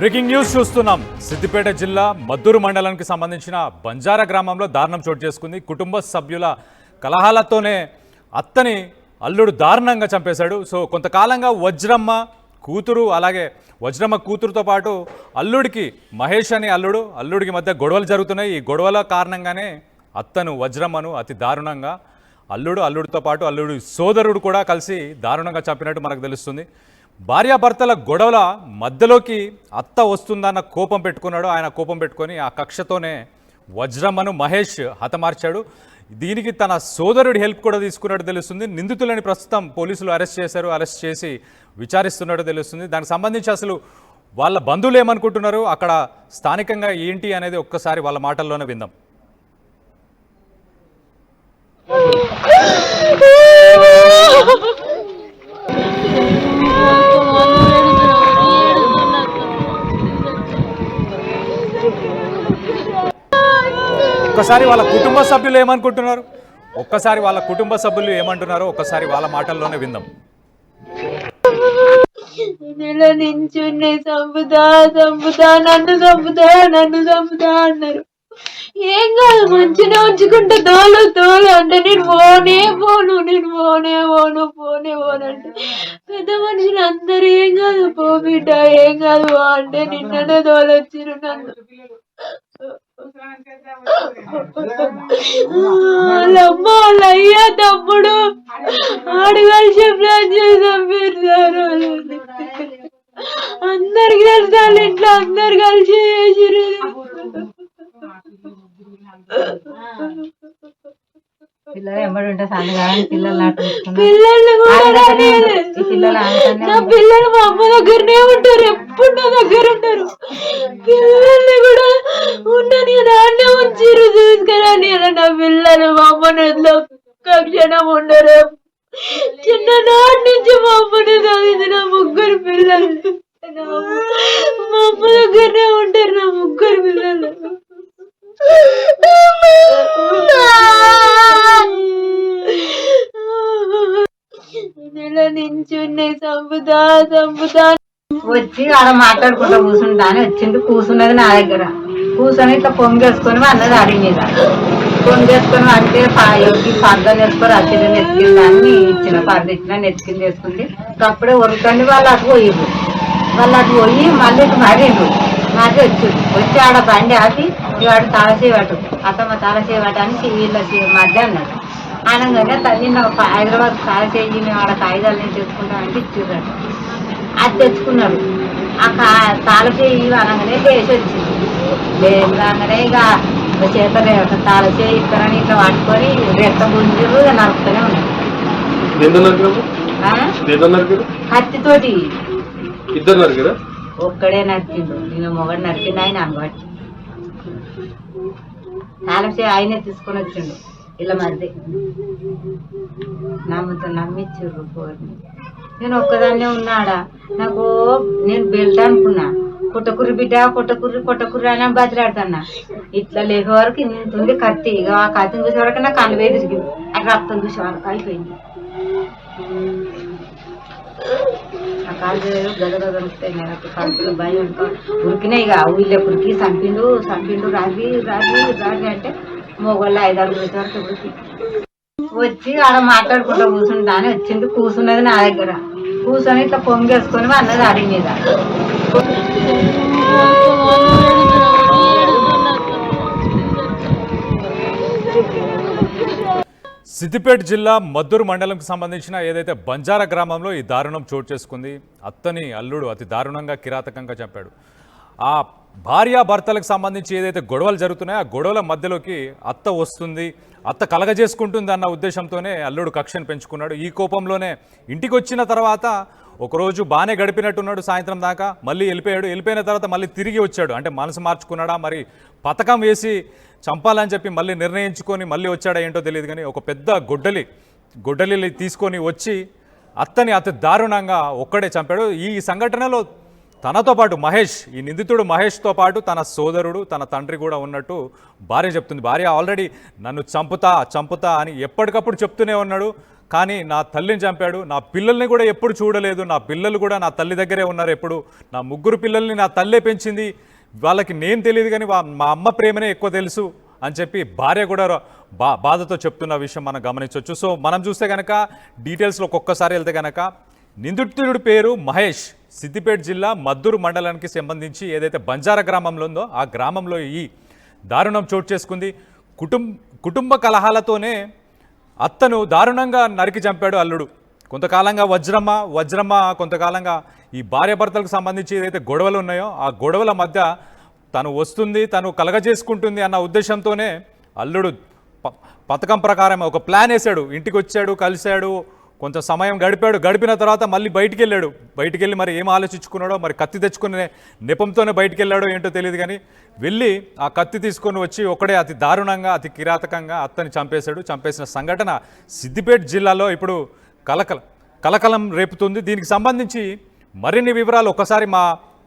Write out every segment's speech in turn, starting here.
Breaking news చూస్తున్నాం. సిద్దిపేట జిల్లా మద్దూరు మండలానికి సంబంధించిన బంజారా గ్రామంలో దారుణం చోటు చేసుకుంది. కుటుంబ సభ్యుల కలహాలతోనే అత్తని అల్లుడు దారుణంగా చంపేశాడు. సో కొంతకాలంగా వజ్రమ్మ కూతురు అలాగే వజ్రమ్మ కూతురుతో పాటు అల్లుడికి మహేష్ అని అల్లుడు అల్లుడికి మధ్య గొడవలు జరుగుతున్నాయి. ఈ గొడవల కారణంగానే అత్తను వజ్రమ్మను అతి దారుణంగా అల్లుడు అల్లుడితో పాటు అల్లుడి సోదరుడు కూడా కలిసి దారుణంగా చంపినట్టు మనకు తెలుస్తుంది. భార్యాభర్తల గొడవల మధ్యలోకి అత్త వస్తుందన్న కోపం పెట్టుకున్నాడు. ఆయన కోపం పెట్టుకొని ఆ కక్షతోనే వజ్రమ్మను మహేష్ హతమార్చాడు. దీనికి తన సోదరుడి హెల్ప్ కూడా తీసుకున్నట్టు తెలుస్తుంది. నిందితులని ప్రస్తుతం పోలీసులు అరెస్ట్ చేశారు. అరెస్ట్ చేసి విచారిస్తున్నట్టు తెలుస్తుంది. దానికి సంబంధించి అసలు వాళ్ళ బంధువులు ఏమనుకుంటున్నారు? అక్కడ స్థానికంగా ఏంటి అనేది ఒక్కసారి వాళ్ళ మాటల్లోనే విందాం. ఒక్కసారి వాళ్ళ కుటుంబ సభ్యులు ఏమనుకుంటున్నారు? ఒక్కసారి వాళ్ళ కుటుంబ సభ్యులు ఏమంటున్నారో ఒక్కసారి వాళ్ళ మాటల్లోనే విందాం. నెల నించుని చంపుతా చంపుతా నన్ను చంపుతా నన్ను చంపుతా అన్నారు. ఏం కాదు మంచిగా ఉంచుకుంటే తోలు తోలు అంటే నేను పోనే పోను నేను పోనే పోను పోనే పోను అంటే. పెద్ద మనుషులు అందరు ఏం కాదు పో బిడ్డ ఏం కాదు అంటే నిన్ననే తోలొచ్చిరు నన్ను. వాళ్ళమ్మ వాళ్ళ అయ్యా తమ్ముడు. ఆడగలిసి ప్లాన్ చేసి అందరికి తెలుసు వాళ్ళ ఇంట్లో అందరు కలిసి చేసిరు పిల్లలు ఎంబడి ఉంటే సాయంత్రం కానీ పిల్లలు పిల్లలు ఆయనతోనే నా పిల్లలు మా అమ్మ దగ్గరనే ఉంటారు ఎప్పుడు నా దగ్గర ఉంటారు. పిల్లల్ని కూడా నా పిల్లలు మా అమ్మని ఒక్క క్షణం ఉండరు. చిన్ననాటి నుంచి మా అమ్మని చదివింది నా ముగ్గురు పిల్లలు. మా అమ్మ దగ్గరనే ఉంటారు నా ముగ్గురు పిల్లలు. నెల నించుని చంపుతా చంపుతా. వచ్చి ఆడ మాట్లాడుకుంటా కూర్చుంటా అని వచ్చింది. కూర్చున్నది నా దగ్గర. కూర్చొని ఇట్లా పొంగేసుకొని అన్నది అడి ఫోన్ చేసుకుని అంటే ఎవరికి పర్ద నేర్చుకోరు అచ్చిన నెత్తికింద అని ఇచ్చిన పర్ద ఇచ్చిన నెత్తికి వేసుకుంది అప్పుడే ఉరుకండి వాళ్ళు అటు పోయిర్రు. వాళ్ళు అటు పోయి మళ్ళీ ఇటు మరీ మరి వచ్చి ఆడ బండి ఆపి ఇవాడు తాళసేవాటు అతమ్మ తాళసేవాటు అని వీళ్ళ మధ్య అన్నాడు అనగానే హైదరాబాద్ తాళసేయి మేము ఆడ కాగితాలు నేను తెచ్చుకుంటామంటే ఇచ్చిర్రట. అది తెచ్చుకున్నాడు. ఆ కా తాళచేయి అనగానే లేచి వచ్చింది. లేదంగానే ఇక చేత తాళచేయి ఇస్తారని ఇట్లా పట్టుకొని రెట్ట గుంజులు నరుకుతూనే నరికారు కత్తితోటి. ఇద్దరు నరికారా? ఒక్కడే నరికిండు. నేను మొగడు నరికిండు ఆయన అనబట్టి తాళచేయి ఆయనే తీసుకొని వచ్చిండు. ఇలా మధ్య నమ్ముతా నమ్మిచ్చిర్రు పోరిని. నేను ఒక్కదాన్నే ఉన్నాడా? నాకు నేను బెల్ట్ అనుకున్నా. పుట్టకుర్రి బిడ్డ కొట్టకుర్రి కొట్టకుర్రి అని బతిలాడుతున్నా. ఇట్లా లేక వరకు ఇంత ఉంది కత్తి. ఇక ఆ కత్తిని చూసే వరకు నా కళ్ళు వేయి తిరిగింది అక్కడ రక్తం చూసే వరకు అయిపోయింది. ఆ కాళ్ళు గద గద నాకు కడుపులో భయం ఉరికినాయి. ఇక ఊళ్ళో ఉరికి చంపిండు చంపిండు రాగి రాగి రాగి అంటే మొగోళ్ళు ఐదారు వచ్చే వరకు ఉరికి. వచ్చి ఆడ మాట్లాడుకుంటా కూర్చుంటా అని వచ్చింది. కూర్చున్నది నా దగ్గర. కూర్చొని ఇట్లా పొంగేసుకొని అన్నది అడిగి మీద. సిద్దిపేట జిల్లా మద్దూరు మండలంకి సంబంధించిన ఏదైతే బంజారా గ్రామంలో ఈ దారుణం చోటు చేసుకుంది అత్తని అల్లుడు అతి దారుణంగా కిరాతకంగా చంపాడు. ఆ భార్యాభర్తలకు సంబంధించి ఏదైతే గొడవలు జరుగుతున్నాయో ఆ గొడవల మధ్యలోకి అత్త వస్తుంది. అత్త కలగజేసుకుంటుంది అన్న ఉద్దేశంతోనే అల్లుడు కక్షను పెంచుకున్నాడు. ఈ కోపంలోనే ఇంటికి వచ్చిన తర్వాత ఒకరోజు బాగానే గడిపినట్టున్నాడు సాయంత్రం దాకా మళ్ళీ వెళ్ళిపోయాడు. వెళ్ళిపోయిన తర్వాత మళ్ళీ తిరిగి వచ్చాడు. అంటే మనసు మార్చుకున్నాడా? మరి పథకం వేసి చంపాలని చెప్పి మళ్ళీ నిర్ణయించుకొని మళ్ళీ వచ్చాడా ఏంటో తెలియదు కానీ ఒక పెద్ద గొడ్డలి గొడ్డలి తీసుకొని వచ్చి అత్తని అతి దారుణంగా ఒక్కడే చంపాడు. ఈ సంఘటనలో తనతో పాటు మహేష్ ఈ నిందితుడు మహేష్తో పాటు తన సోదరుడు తన తండ్రి కూడా ఉన్నట్టు భార్య చెప్తుంది. భార్య ఆల్రెడీ నన్ను చంపుతా చంపుతా అని ఎప్పటికప్పుడు చెప్తూనే ఉన్నాడు. కానీ నా తల్లిని చంపాడు నా పిల్లల్ని కూడా ఎప్పుడు చూడలేదు నా పిల్లలు కూడా నా తల్లి దగ్గరే ఉన్నారు ఎప్పుడు. నా ముగ్గురు పిల్లల్ని నా తల్లే పెంచింది. వాళ్ళకి నేను తెలియదు కానీ వా- మా అమ్మ ప్రేమనే ఎక్కువ తెలుసు అని చెప్పి భార్య కూడా బా బాధతో చెప్తున్న విషయం మనం గమనించవచ్చు సో మనం చూస్తే కనుక డీటెయిల్స్లో ఒక్కొక్కసారి వెళ్తే కనుక నిందితుడి పేరు మహేష్. సిద్దిపేట జిల్లా మద్దూరు మండలానికి సంబంధించి ఏదైతే బంజారా గ్రామంలో ఉందో ఆ గ్రామంలో ఈ దారుణం చోటు చేసుకుంది. కుటుంబ కుటుంబ కలహాలతోనే అత్తను దారుణంగా నరికి చంపాడు అల్లుడు. కొంతకాలంగా వజ్రమ్మ వజ్రమ్మ కొంతకాలంగా ఈ భార్యాభర్తలకు సంబంధించి ఏదైతే గొడవలు ఉన్నాయో ఆ గొడవల మధ్య తను వస్తుంది తను కలగజేసుకుంటుంది అన్న ఉద్దేశంతోనే అల్లుడు పథకం ప్రకారం ఒక ప్లాన్ వేశాడు. ఇంటికి వచ్చాడు కలిశాడు కొంచెం సమయం గడిపాడు. గడిపిన తర్వాత మళ్ళీ బయటికి వెళ్ళాడు బయటికి వెళ్ళి మరి ఏం ఆలోచించుకున్నాడో మరి కత్తి తెచ్చుకునే నెపంతోనే బయటికి వెళ్ళాడో ఏంటో తెలియదు కానీ వెళ్ళి ఆ కత్తి తీసుకొని వచ్చి ఒకడే అతి దారుణంగా అతి కిరాతకంగా అత్తని చంపేశాడు. చంపేసిన సంఘటన సిద్దిపేట జిల్లాలో ఇప్పుడు కలకల కలకలం రేపుతుంది. దీనికి సంబంధించి మరిన్ని వివరాలు ఒకసారి మా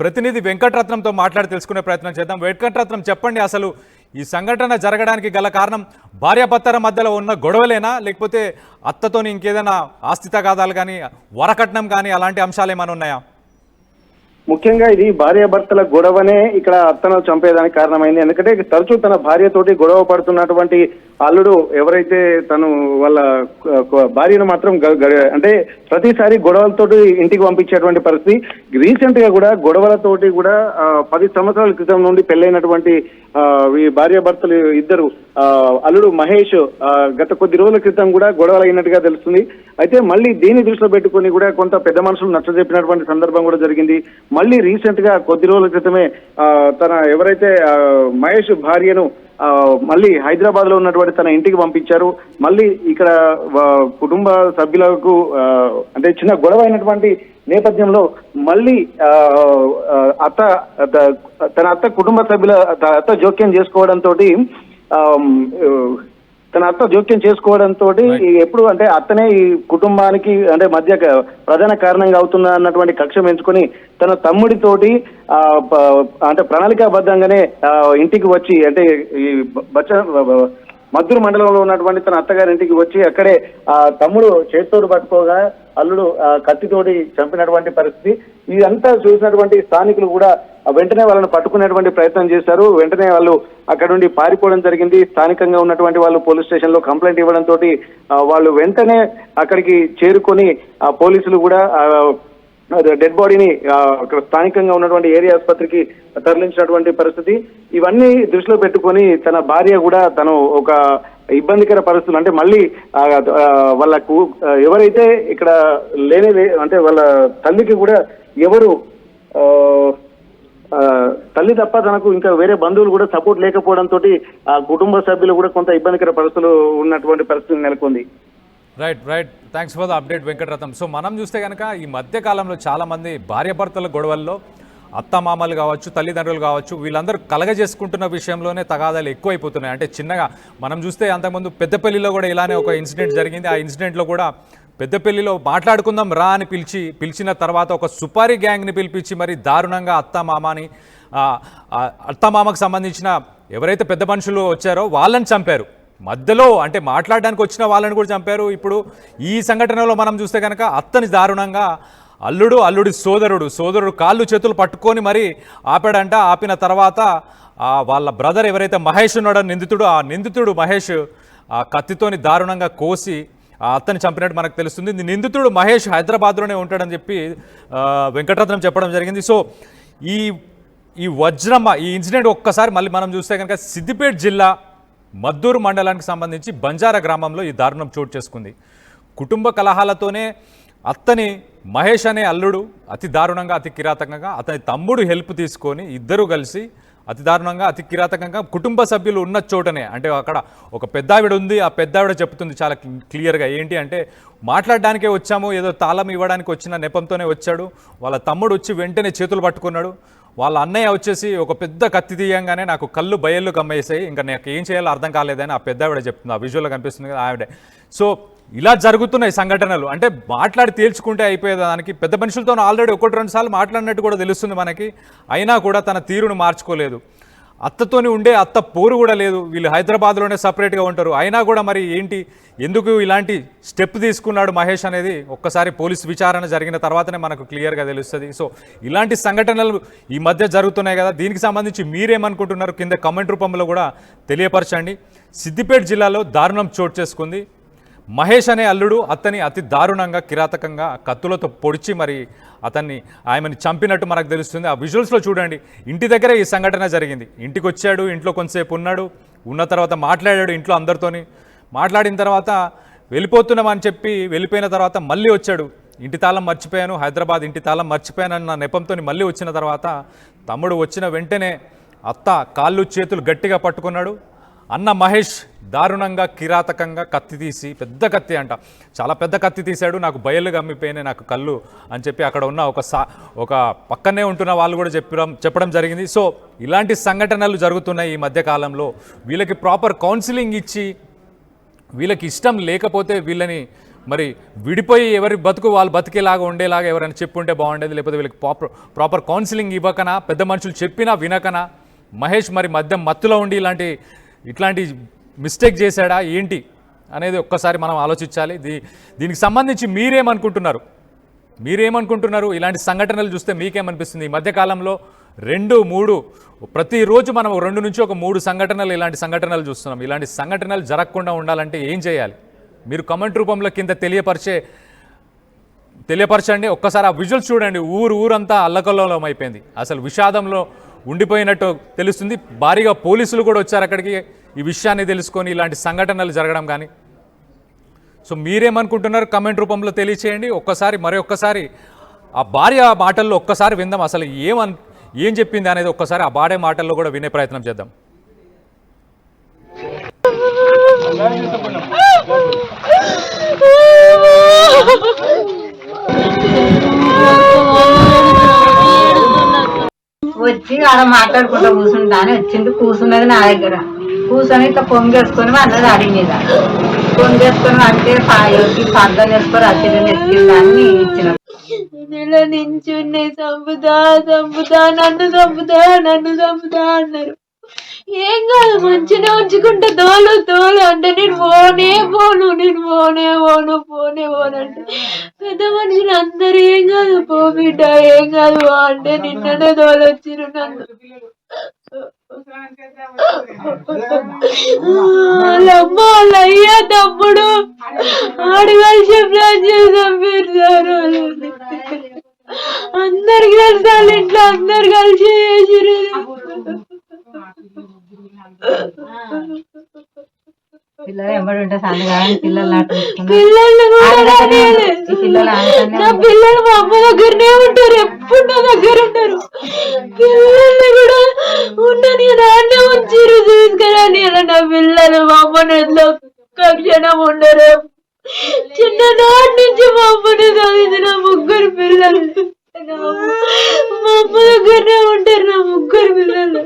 ప్రతినిధి వెంకటరత్నంతో మాట్లాడి తెలుసుకునే ప్రయత్నం చేద్దాం. వెంకటరత్నం చెప్పండి అసలు ఈ సంఘటన జరగడానికి గల కారణం భార్యాభర్తల మధ్యలో ఉన్న గొడవలేనా? లేకపోతే అత్తతోని ఇంకేదైనా ఆస్తి తగాదాలు కానీ వరకట్నం కానీ అలాంటి అంశాలు ఏమైనా ఉన్నాయా? ముఖ్యంగా ఇది భార్యాభర్తల గొడవనే ఇక్కడ అత్తను చంపేదానికి కారణమైంది. ఎందుకంటే తరచూ తన భార్యతోటి గొడవ పడుతున్నటువంటి అల్లుడు ఎవరైతే తను వాళ్ళ భార్యను మాత్రం గ- అంటే ప్రతిసారి గొడవలతోటి ఇంటికి పంపించేటువంటి పరిస్థితి. రీసెంట్గా కూడా గొడవలతోటి కూడా పది సంవత్సరాల క్రితం నుండి పెళ్ళైనటువంటి ఈ భార్యాభర్తలు ఇద్దరు ఆ, అల్లుడు మహేష్ గత కొద్ది రోజుల క్రితం కూడా గొడవలు అయినట్టుగా తెలుస్తుంది. అయితే మళ్ళీ దీన్ని దృష్టిలో పెట్టుకుని కూడా కొంత పెద్ద మనుషులు నచ్చజెప్పినటువంటి సందర్భం కూడా జరిగింది. మళ్ళీ రీసెంట్గా కొద్ది రోజుల క్రితమే తన ఎవరైతే మహేష్ భార్యను మళ్ళీ హైదరాబాద్లో ఉన్నటువంటి తన ఇంటికి పంపించారు. మళ్ళీ ఇక్కడ కుటుంబ సభ్యులకు అంటే చిన్న గొడవ అయినటువంటి నేపథ్యంలో మళ్ళీ అత్త తన అత్త కుటుంబ సభ్యుల తన అత్త జోక్యం చేసుకోవడంతో తన అత్త జోక్యం చేసుకోవడంతో ఎప్పుడు అంటే అత్తనే ఈ కుటుంబానికి అంటే మధ్య ప్రధాన కారణంగా అవుతున్న అన్నటువంటి కక్ష ఎంచుకొని తన తమ్ముడితోటి అంటే ప్రణాళికాబద్ధంగానే ఇంటికి వచ్చి అంటే ఈ బచ్చ మద్దూరు మండలంలో ఉన్నటువంటి తన అత్తగారింటికి వచ్చి అక్కడే ఆ తమ్ముడు చేత్తోడు పట్టుకోగా అల్లుడు ఆ కత్తితోటి చంపినటువంటి పరిస్థితి. ఇదంతా చూసినటువంటి స్థానికులు కూడా వెంటనే వాళ్ళని పట్టుకునేటువంటి ప్రయత్నం చేశారు. వెంటనే వాళ్ళు అక్కడ నుండి పారిపోవడం జరిగింది. స్థానికంగా ఉన్నటువంటి వాళ్ళు పోలీస్ స్టేషన్లో కంప్లైంట్ ఇవ్వడం తోటి వాళ్ళు వెంటనే అక్కడికి చేరుకొని ఆ పోలీసులు కూడా డెడ్ బాడీని అక్కడ స్థానికంగా ఉన్నటువంటి ఏరియా ఆసుపత్రికి తరలించినటువంటి పరిస్థితి. ఇవన్నీ దృష్టిలో పెట్టుకొని తన భార్య కూడా తను ఒక ఇబ్బందికర పరిస్థితులు అంటే మళ్ళీ వాళ్ళకు ఎవరైతే ఇక్కడ లేని అంటే వాళ్ళ తల్లికి కూడా ఎవరు తల్లి తప్ప తనకు ఇంకా వేరే బంధువులు కూడా సపోర్ట్ లేకపోవడంతో ఆ కుటుంబ సభ్యులు కూడా కొంత ఇబ్బందికర పరిస్థితులు ఉన్నటువంటి పరిస్థితి నెలకొంది. Right right thanks for the update Venkataratnam so మనం చూస్తే కనుక ఈ మధ్యకాలంలో చాలామంది భార్యాభర్తల గొడవల్లో అత్త మామలు కావచ్చు తల్లిదండ్రులు కావచ్చు వీళ్ళందరూ కలగజేసుకుంటున్న విషయంలోనే తగాదాలు ఎక్కువైపోతున్నాయి. అంటే చిన్నగా మనం చూస్తే అంతకుముందు పెద్దపల్లిలో కూడా ఇలానే ఒక ఇన్సిడెంట్ జరిగింది. ఆ ఇన్సిడెంట్లో కూడా పెద్దపల్లిలో మాట్లాడుకుందాం రా అని పిలిచి పిలిచిన తర్వాత ఒక సుపారీ గ్యాంగ్ని పిలిపించి మరి దారుణంగా అత్త మామని అత్త మామకు సంబంధించిన ఎవరైతే పెద్ద మనుషులు వచ్చారో వాళ్ళని చంపారు. మధ్యలో అంటే మాట్లాడడానికి వచ్చిన వాళ్ళని కూడా చంపారు. ఇప్పుడు ఈ సంఘటనలో మనం చూస్తే కనుక అత్తని దారుణంగా అల్లుడు అల్లుడి సోదరుడు సోదరుడు కాళ్ళు చేతులు పట్టుకొని మరి ఆపాడంట. ఆపిన తర్వాత వాళ్ళ బ్రదర్ ఎవరైతే మహేష్ ఉన్నాడో నిందితుడు ఆ నిందితుడు మహేష్ ఆ కత్తితోని దారుణంగా కోసి ఆ అత్తని చంపినట్టు మనకు తెలుస్తుంది. నిందితుడు మహేష్ హైదరాబాద్లోనే ఉంటాడని చెప్పి వెంకటరత్నం చెప్పడం జరిగింది. సో ఈ ఈ వజ్రమ్మ ఈ ఇన్సిడెంట్ ఒక్కసారి మళ్ళీ మనం చూస్తే కనుక సిద్దిపేట జిల్లా మద్దూరు మండలానికి సంబంధించి బంజారా గ్రామంలో ఈ దారుణం చోటు చేసుకుంది. కుటుంబ కలహాలతోనే అత్తని మహేష్ అనే అల్లుడు అతి దారుణంగా అతి కిరాతకంగా అతని తమ్ముడు హెల్ప్ తీసుకొని ఇద్దరు కలిసి అతి దారుణంగా అతి కిరాతకంగా కుటుంబ సభ్యులు ఉన్న చోటనే అంటే అక్కడ ఒక పెద్దావిడ ఉంది ఆ పెద్దావిడ చెప్తుంది చాలా క్లియర్గా ఏంటి అంటే మాట్లాడడానికే వచ్చాము ఏదో తాళం ఇవ్వడానికి వచ్చిన నెపంతోనే వచ్చాడు వాళ్ళ తమ్ముడు వచ్చి వెంటనే చేతులు పట్టుకున్నాడు వాళ్ళ అన్నయ్య వచ్చేసి ఒక పెద్ద కత్తి తీయంగానే నాకు కళ్ళు బయళ్ళు కమ్మేసాయి. ఇంకా నాకు ఏం చేయాలో అర్థం కాలేదని ఆ పెద్ద ఆవిడ చెప్తుంది. ఆ విజువల్గా కనిపిస్తుంది కదా ఆవిడే. సో ఇలా జరుగుతున్నాయి సంఘటనలు. అంటే మాట్లాడి తేల్చుకుంటే అయిపోయేదానికి పెద్ద మనుషులతో ఆల్రెడీ ఒకటి రెండు సార్లు మాట్లాడినట్టు కూడా తెలుస్తుంది మనకి. అయినా కూడా తన తీరును మార్చుకోలేదు. అత్తతోని ఉండే అత్త పోరు కూడా లేదు. వీళ్ళు హైదరాబాద్లోనే సపరేట్గా ఉంటారు. అయినా కూడా మరి ఏంటి? ఎందుకు ఇలాంటి స్టెప్ తీసుకున్నాడు మహేష్ అనేది? ఒక్కసారి పోలీస్ విచారణ జరిగిన తర్వాతనే మనకు క్లియర్గా తెలుస్తుంది. సో ఇలాంటి సంఘటనలు ఈ మధ్య జరుగుతున్నాయి కదా. దీనికి సంబంధించి మీరేమనుకుంటున్నారు? కింద కమెంట్ రూపంలో కూడా తెలియపరచండి. సిద్దిపేట జిల్లాలో దారుణం చోటు చేసుకుంది. మహేష్ అనే అల్లుడు అతని అతి దారుణంగా కిరాతకంగా కత్తులతో పొడిచి మరి అతన్ని ఆమెను చంపినట్టు మనకు తెలుస్తుంది. ఆ విజువల్స్లో చూడండి. ఇంటి దగ్గరే ఈ సంఘటన జరిగింది. ఇంటికి వచ్చాడు ఇంట్లో కొంతసేపు ఉన్నాడు. ఉన్న తర్వాత మాట్లాడాడు ఇంట్లో అందరితోని. మాట్లాడిన తర్వాత వెళ్ళిపోతున్నామని చెప్పి వెళ్ళిపోయిన తర్వాత మళ్ళీ వచ్చాడు. ఇంటి తాళం మర్చిపోయాను హైదరాబాద్ ఇంటి తాళం మర్చిపోయానన్న నెపంతో మళ్ళీ వచ్చిన తర్వాత తమ్ముడు వచ్చిన వెంటనే అత్త కాళ్ళు చేతులు గట్టిగా పట్టుకున్నాడు. అన్న మహేష్ దారుణంగా కిరాతకంగా కత్తి తీసి పెద్ద కత్తి అంట. చాలా పెద్ద కత్తి తీశాడు నాకు బయలు గమ్మిపోయినాయి నాకు కళ్ళు అని చెప్పి అక్కడ ఉన్న ఒక సా ఒక పక్కనే ఉంటున్న వాళ్ళు కూడా చెప్పడం చెప్పడం జరిగింది. సో ఇలాంటి సంఘటనలు జరుగుతున్నాయి ఈ మధ్యకాలంలో వీళ్ళకి ప్రాపర్ కౌన్సిలింగ్ ఇచ్చి వీళ్ళకి ఇష్టం లేకపోతే వీళ్ళని మరి విడిపోయి ఎవరి బతుకు వాళ్ళు బతికేలాగా ఉండేలాగా ఎవరైనా చెప్పుంటే బాగుండేది లేకపోతే వీళ్ళకి ప్రాపర్ ప్రాపర్ కౌన్సిలింగ్ ఇవ్వకనా పెద్ద మనుషులు చెప్పినా వినకనా? మహేష్ మరి మధ్య మత్తులో ఉండి ఇలాంటి ఇట్లాంటి మిస్టేక్ చేశాడా ఏంటి అనేది ఒక్కసారి మనం ఆలోచించాలి. దీ దీనికి సంబంధించి మీరేమనుకుంటున్నారు? మీరేమనుకుంటున్నారు? ఇలాంటి సంఘటనలు చూస్తే మీకేమనిపిస్తుంది? ఈ మధ్యకాలంలో రెండు మూడు ప్రతిరోజు మనం రెండు నుంచి ఒక మూడు సంఘటనలు ఇలాంటి సంఘటనలు చూస్తున్నాం. ఇలాంటి సంఘటనలు జరగకుండా ఉండాలంటే ఏం చేయాలి? మీరు కమెంట్ రూపంలో కింద తెలియపరిచే తెలియపరచండి. ఒక్కసారి ఆ విజువల్స్ చూడండి. ఊరు ఊరంతా అల్లకల్లోలం అయిపోయింది. అసలు విషాదంలో ఉండిపోయినట్టు తెలుస్తుంది. భారీగా పోలీసులు కూడా వచ్చారు అక్కడికి. ఈ విషయాన్ని తెలుసుకొని ఇలాంటి సంఘటనలు జరగడం కానీ. సో మీరేమనుకుంటున్నారు? కమెంట్ రూపంలో తెలియచేయండి. ఒక్కసారి మరి ఒక్కసారి ఆ భార్య మాటల్లో ఒక్కసారి విందాం. అసలు ఏమన్ ఏం చెప్పింది అనేది ఒక్కసారి ఆ భార్య మాటల్లో కూడా వినే ప్రయత్నం చేద్దాం. వచ్చి అలా మాట్లాడుకుంటా కూర్చుంటా అని వచ్చింది. కూర్చున్నది నా దగ్గర. కూర్చొని ఇట్లా పొంగేసుకొని అన్నది అడి మీద పొంగేసుకొని అంటే పాయకి పద్దం వేసుకొని అచ్చింది ఎత్తిందని ఇచ్చిన నెల నించుని చంపుదా చంపుదా నన్ను చంపుతా నన్ను చంపుతా అన్నారు. ఏం కాదు మంచిగా ఉంచుకుంటే తోలు తోలు అంటే నేను పోనే పోను నేను పోనే పోను పోనే పోను అంటే. పెద్ద మనుషులు అందరూ ఏం కాదు పో బిడ్డ ఏం కాదు అంటే నిన్ననే తోలొచ్చిరు నన్ను. అయ్యా తమ్ముడు ఆడవాళ్ళు చెప్పిన చంపేశారు అందరికి కలిసి వాళ్ళ ఇంట్లో అందరు కలిసి చేసిరు పిల్లలు ఎంబడి ఉంటే సాధ కానీ పిల్లలు పిల్లలు నా పిల్లలు మా అమ్మ దగ్గరనే ఉంటారు ఎప్పుడు నా దగ్గర ఉంటారు పిల్లల్ని పిల్లలు మమ్మను ఒక్క క్షణం ఉండరు. చిన్ననాటి నుంచి మమ్మను నా ముగ్గురు పిల్లలు. మా అమ్మ దగ్గరనే ఉంటారు నా ముగ్గురు పిల్లలు.